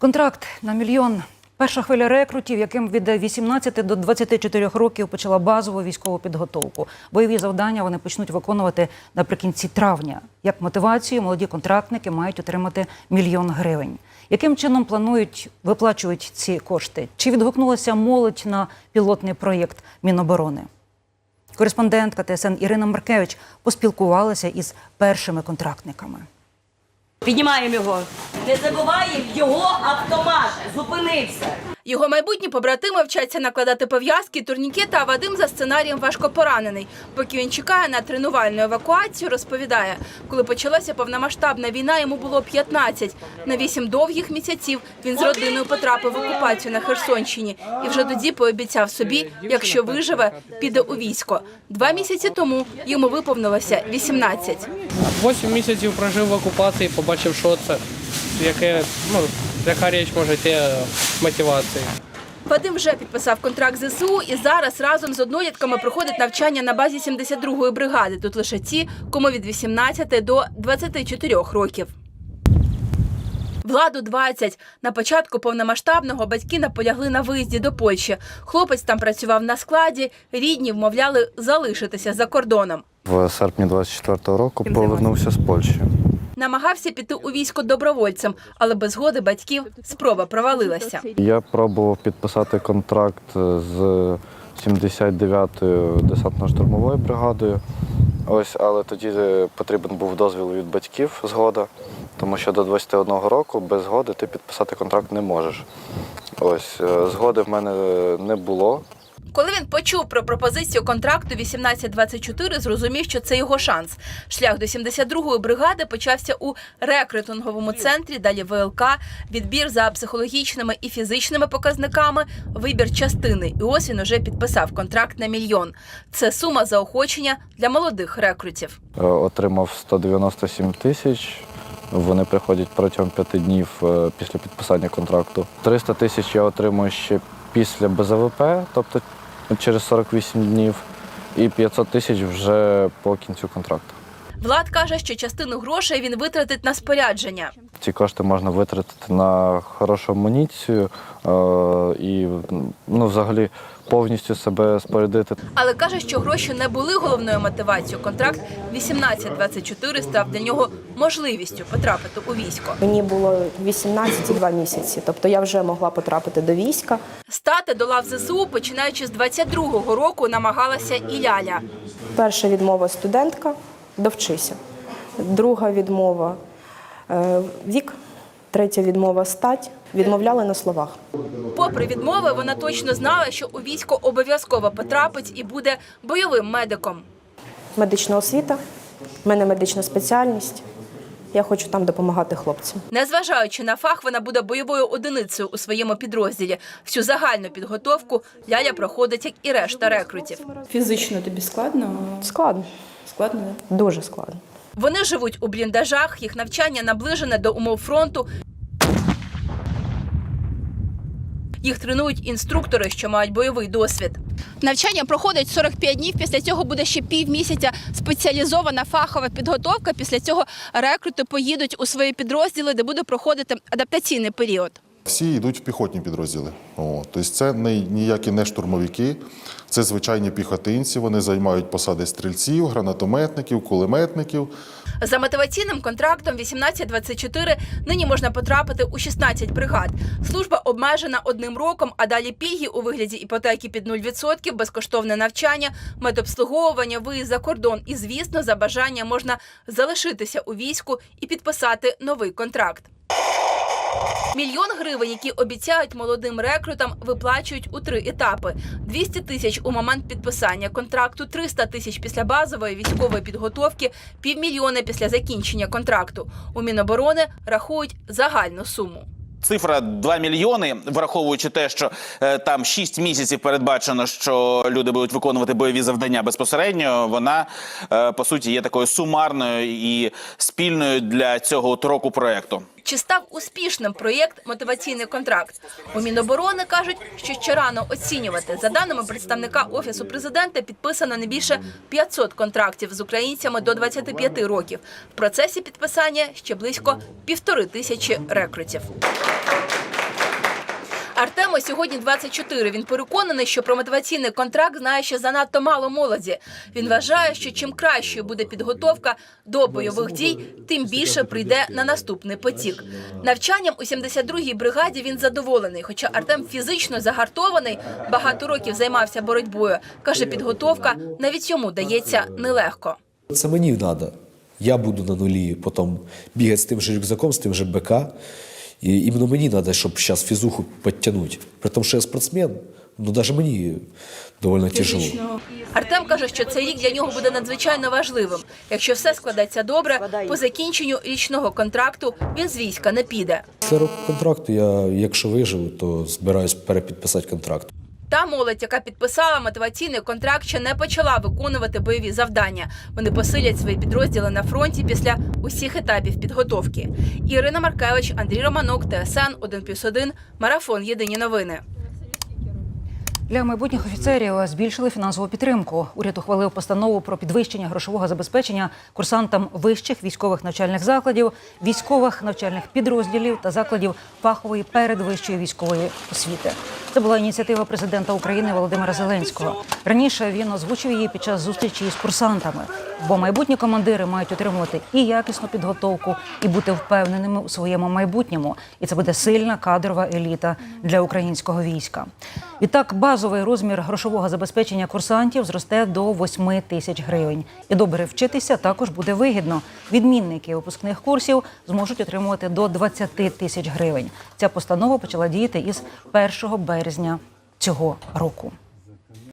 Контракт на мільйон. Перша хвиля рекрутів, яким від 18 до 24 років почала базову військову підготовку. Бойові завдання вони почнуть виконувати наприкінці травня. Як мотивацію, молоді контрактники мають отримати мільйон гривень. Яким чином планують виплачують ці кошти? Чи відгукнулася молодь на пілотний проєкт Міноборони? Кореспондентка ТСН Ірина Маркевич поспілкувалася із першими контрактниками. Піднімаємо його. Не забуваємо його автомат. Зупинився. Його майбутні побратими вчаться накладати пов'язки, турнікети, а Вадим за сценарієм важко поранений. Поки він чекає на тренувальну евакуацію, розповідає, коли почалася повномасштабна війна, йому було 15. На вісім довгих місяців він з родиною потрапив в окупацію на Херсонщині і вже тоді пообіцяв собі, якщо виживе, піде у військо. Два місяці тому йому виповнилося 18. Восім місяців прожив в окупації, побачив, що це, яке, ну, яка річ може йти мотивації. Вадим вже підписав контракт з ЗСУ і зараз разом з однолітками проходить навчання на базі 72-ї бригади. Тут лише ті, кому від 18 до 24 років. Владу 20. На початку повномасштабного батьки наполягли на виїзді до Польщі. Хлопець там працював на складі, рідні вмовляли залишитися за кордоном. В серпні 24-го року повернувся з Польщі. Намагався піти у військо добровольцем, але без згоди батьків спроба провалилася. Я пробував підписати контракт з 79-ю десантно-штурмовою бригадою. Ось, але тоді е, потрібен був дозвіл від батьків, згода, тому що до 21 року без згоди ти підписати контракт не можеш. Ось, е, згоди в мене не було. Коли він почув про пропозицію контракту 1824, зрозумів, що це його шанс. Шлях до 72-ї бригади почався у рекрутинговому центрі, далі ВЛК, відбір за психологічними і фізичними показниками, вибір частини. І ось він уже підписав контракт на мільйон. Це сума заохочення для молодих рекрутів. Е, Отримав 197 тисяч. Вони приходять протягом п'яти днів е, після підписання контракту. 300 тисяч я отримую ще після БЗВП, тобто через 48 днів, і 500 тисяч вже по кінцю контракту. Влад каже, що частину грошей він витратить на спорядження. Ці кошти можна витратити на хорошу амуніцію е, і ну, взагалі повністю себе спорядити. Але каже, що гроші не були головною мотивацією. Контракт 1824 став для нього можливістю потрапити у військо. Мені було 18 і 2 місяці, тобто я вже могла потрапити до війська. Стати до лав ЗСУ, починаючи з 22-го року, намагалася і Ляля. Перша відмова студентка довчися. Друга відмова е, вік, третя відмова стать. Відмовляли на словах. Попри відмови, вона точно знала, що у військо обов'язково потрапить і буде бойовим медиком. Медична освіта, в мене медична спеціальність. Я хочу там допомагати хлопцям. Незважаючи на фах, вона буде бойовою одиницею у своєму підрозділі. Всю загальну підготовку Ляля проходить, як і решта рекрутів. Фізично тобі складно? Складно, Складно, дуже складно. Вони живуть у бліндажах, їх навчання наближене до умов фронту. Їх тренують інструктори, що мають бойовий досвід. Навчання проходить 45 днів. Після цього буде ще півмісяця спеціалізована фахова підготовка. Після цього рекрути поїдуть у свої підрозділи, де буде проходити адаптаційний період. Всі йдуть в піхотні підрозділи. О, тобто це не, ніякі не штурмовики, це звичайні піхотинці. Вони займають посади стрільців, гранатометників, кулеметників. За мотиваційним контрактом 1824 нині можна потрапити у 16 бригад. Служба обмежена одним роком, а далі пільги у вигляді іпотеки під 0%, безкоштовне навчання, медобслуговування, виїзд за кордон. І, звісно, за бажання можна залишитися у війську і підписати новий контракт. Мільйон гривень, які обіцяють молодим рекрутам, виплачують у три етапи: 200 тисяч у момент підписання контракту, 300 тисяч після базової військової підготовки, півмільйона після закінчення контракту. У Міноборони рахують загальну суму. Цифра 2 мільйони, враховуючи те, що е, там 6 місяців передбачено, що люди будуть виконувати бойові завдання безпосередньо. Вона е, по суті є такою сумарною і спільною для цього року проекту. Чи став успішним проєкт мотиваційний контракт? У Міноборони кажуть, що ще рано оцінювати. За даними представника офісу президента, підписано не більше 500 контрактів з українцями до 25 років. В процесі підписання ще близько півтори тисячі рекрутів. Артему сьогодні 24. Він переконаний, що про мотиваційний контракт знає ще занадто мало молоді. Він вважає, що чим кращою буде підготовка до бойових дій, тим більше прийде на наступний потік. Навчанням у 72-й бригаді він задоволений. Хоча Артем фізично загартований, багато років займався боротьбою. каже, підготовка навіть йому дається нелегко. Це мені треба. Я буду на нулі, потім бігати з тим же рюкзаком, з тим же БК. І іменно мені треба, щоб зараз фізуху підтягнути. При тому, що я спортсмен, ну навіть мені доволі тяжело. Артем каже, що цей рік для нього буде надзвичайно важливим. Якщо все складеться добре, по закінченню річного контракту він з війська не піде. Це рок контракту я, якщо виживу, то збираюсь перепідписати контракт. Та молодь, яка підписала мотиваційний контракт, ще не почала виконувати бойові завдання. Вони посилять свої підрозділи на фронті після усіх етапів підготовки. Ірина Маркевич, Андрій Романок, ТСН 1+,1, Марафон. Єдині новини. Для майбутніх офіцерів збільшили фінансову підтримку. Уряд ухвалив постанову про підвищення грошового забезпечення курсантам вищих військових навчальних закладів, військових навчальних підрозділів та закладів фахової передвищої військової освіти. Це була ініціатива президента України Володимира Зеленського. Раніше він озвучив її під час зустрічі із курсантами, бо майбутні командири мають отримувати і якісну підготовку, і бути впевненими у своєму майбутньому. І це буде сильна кадрова еліта для українського війська. Відтак, базовий розмір грошового забезпечення курсантів зросте до 8 тисяч гривень. І добре вчитися також буде вигідно. Відмінники випускних курсів зможуть отримувати до 20 тисяч гривень. Ця постанова почала діяти із 1 березня цього року.